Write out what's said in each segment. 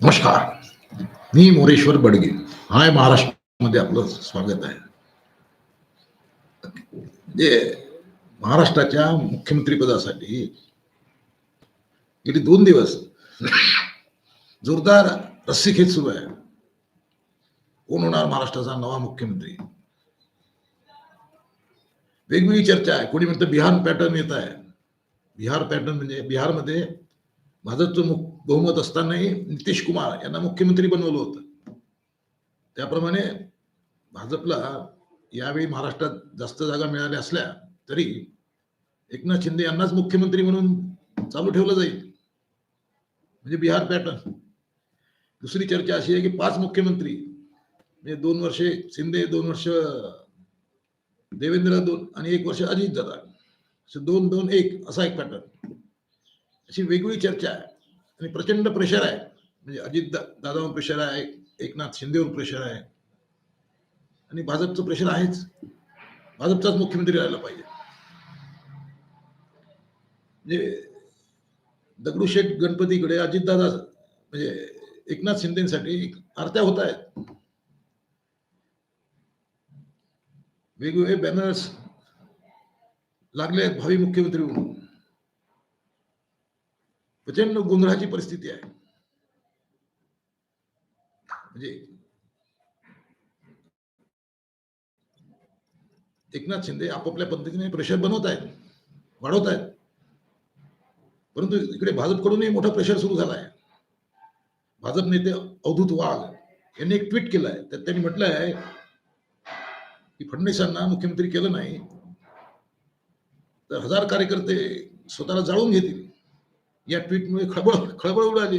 नमस्कार. मी मोरेश्वर बडगे. हाय महाराष्ट्रामध्ये आपलं स्वागत आहे. म्हणजे महाराष्ट्राच्या मुख्यमंत्री पदासाठी गेली दोन दिवस जोरदार रस्सीखेच सुरू आहे. कोण होणार महाराष्ट्राचा नवा मुख्यमंत्री? वेगवेगळी चर्चा आहे. कोणी म्हणतं बिहार पॅटर्न येत आहे. बिहार पॅटर्न म्हणजे बिहारमध्ये भाजपचं मुख बहुमत असतानाही नितीश कुमार यांना मुख्यमंत्री बनवलं होतं. त्याप्रमाणे भाजपला यावेळी महाराष्ट्रात जास्त जागा मिळाल्या असल्या तरी एकनाथ शिंदे यांनाच मुख्यमंत्री म्हणून चालू ठेवलं जाईल. म्हणजे बिहार पॅटर्न. दुसरी चर्चा अशी आहे की पाच मुख्यमंत्री म्हणजे दोन वर्षे शिंदे दोन वर्ष देवेंद्र दोन आणि एक वर्ष अजित दादा दोन दोन एक असा एक पॅटर्न. अशी वेगवेगळी चर्चा आहे. आणि प्रचंड प्रेशर आहे. म्हणजे अजित दा- दादावर प्रेशर आहे एकनाथ शिंदेवर प्रेशर आहे. आणि भाजपचं प्रेशर आहेच. भाजपचाच मुख्यमंत्री राहायला पाहिजे. म्हणजे दगडूशेठ गणपतीकडे अजितदादा म्हणजे एकनाथ शिंदेसाठी आरत्या होत आहेत. वेगवेगळे बॅनर्स लागले आहेत भावी मुख्यमंत्री म्हणून. प्रचंड गोंधळाची परिस्थिती आहे. म्हणजे एकनाथ शिंदे आपापल्या पद्धतीने प्रेशर बनवत आहेत वाढवत आहेत. परंतु इकडे भाजपकडूनही मोठा प्रेशर सुरू झाला आहे. भाजप नेते अवधूत वाघ यांनी एक ट्विट केलं आहे. त्यात त्यांनी म्हटलं आहे की फडणवीसांना मुख्यमंत्री केलं नाही तर हजार कार्यकर्ते स्वतःला जाळून घेतील. या ट्विटमुळे खळबळ खळबळ उडाली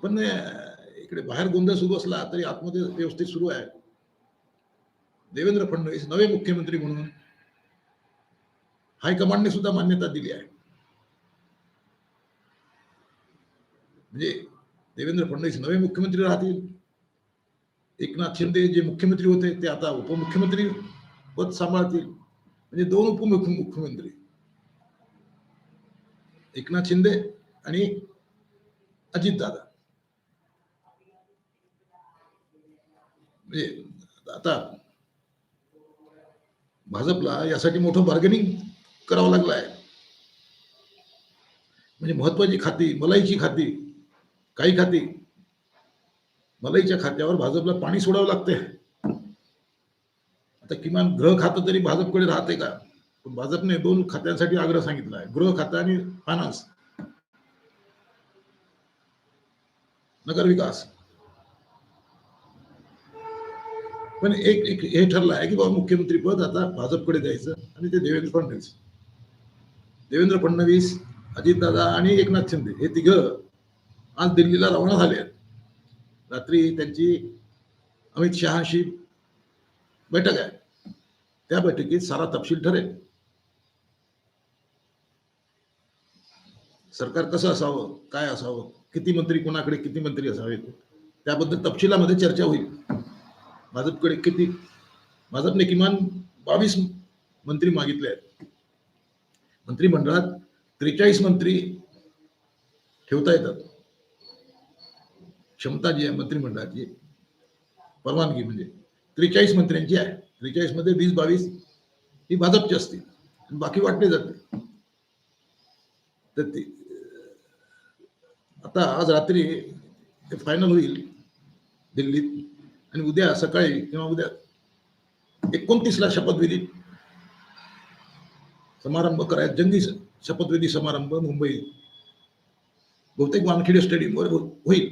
पण इकडे बाहेर गोंधळ सुरू असला, तरी आतमध्ये व्यवस्थित सुरू आहे देवेंद्र फडणवीस, नवे मुख्यमंत्री म्हणून हायकमांडने सुद्धा मान्यता दिली आहे म्हणजे देवेंद्र फडणवीस नवे मुख्यमंत्री राहतील एकनाथ शिंदे जे मुख्यमंत्री होते, ते आता उपमुख्यमंत्री पद सांभाळतील म्हणजे दोन उपमुख्यमंत्री एकनाथ शिंदे आणि अजितदादा म्हणजे आता भाजपला यासाठी मोठं बार्गेनिंग करावं लागलं आहे म्हणजे महत्वाची खाती मलाईची खाती काही खाती. मलाईच्या खात्यावर भाजपला पाणी सोडावं लागते आता किमान ग्रह खातं तरी भाजपकडे राहते का? भाजपने दोन खात्यांसाठी आग्रह सांगितला आहे. गृह खातं आणि फायनान्स नगर विकास. पण एक एक हे ठरलं आहे की बाबा मुख्यमंत्री पद आता भाजपकडे द्यायचं आणि ते देवेंद्र फडणवीस. देवेंद्र फडणवीस अजितदादा आणि एकनाथ शिंदे हे तिघ आज दिल्लीला रवाना झाले आहेत. रात्री त्यांची अमित शहाशी बैठक आहे. त्या बैठकीत सारा तपशील ठरेल. सरकार कसं असावं? काय असावं? किती मंत्री कोणाकडे किती मंत्री असावेत? त्याबद्दल तपशिलामध्ये चर्चा होईल. भाजपकडे किती? भाजपने किमान बावीस मंत्री मागितले आहेत. मंत्रिमंडळात त्रेचाळीस मंत्री ठेवता येतात. क्षमता जी आहे मंत्रिमंडळाची परवानगी म्हणजे त्रेचाळीस मंत्र्यांची आहे. त्रेचाळीसमध्ये वीस बावीस ही भाजपची असतील. आणि बाकी वाटले जाते तर ते आता आज रात्री ते फायनल होईल दिल्लीत आणि उद्या सकाळी किंवा उद्या एकोणतीसला शपथविधी समारंभ करायचा जंगी शपथविधी समारंभ मुंबई. बहुतेक वानखेडे स्टेडियमवर होईल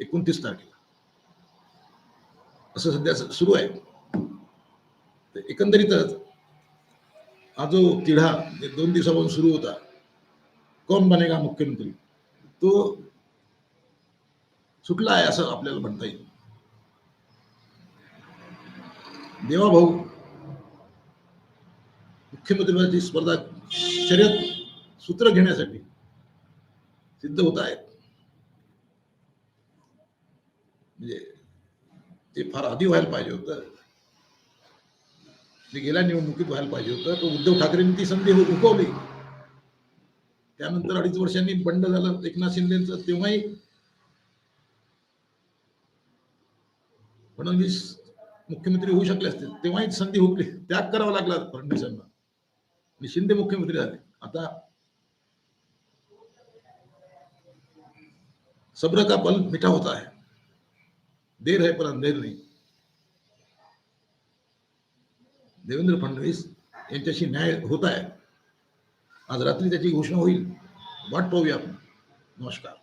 एकोणतीस तारखेला. असं सध्या सुरू आहे. तर एकंदरीतच हा जो तिढा दोन दिवसापासून सुरू होता कोण बनेगा मुख्यमंत्री? तो सुटला आहे असं आपल्याला म्हणता येईल. देवा भाऊ मुख्यमंत्रीपदाची स्पर्धा शर्यत सूत्र घेण्यासाठी सिद्ध होत आहेत. म्हणजे ते फार आधी व्हायला पाहिजे होतं. ते गेल्या निवडणुकीत व्हायला पाहिजे होतं. तो उद्धव ठाकरेंनी ती संधी हुकवली त्यानंतर अडीच वर्षांनी बंड झालं एकनाथ शिंदेचं तेव्हाही फडणवीस मुख्यमंत्री होऊ शकले असते तेव्हाही संधी हुकली. त्याग करावा लागला फडणवीसांना. आणि शिंदे मुख्यमंत्री झाले. आता सब्र का पल मिठा होता है देर है पर अंधेर नाही. देवेंद्र फडणवीस यांच्याशी न्याय होत आहे. आज रात्री त्याची घोषणा होईल. वाट पाहूया आपण. नमस्कार.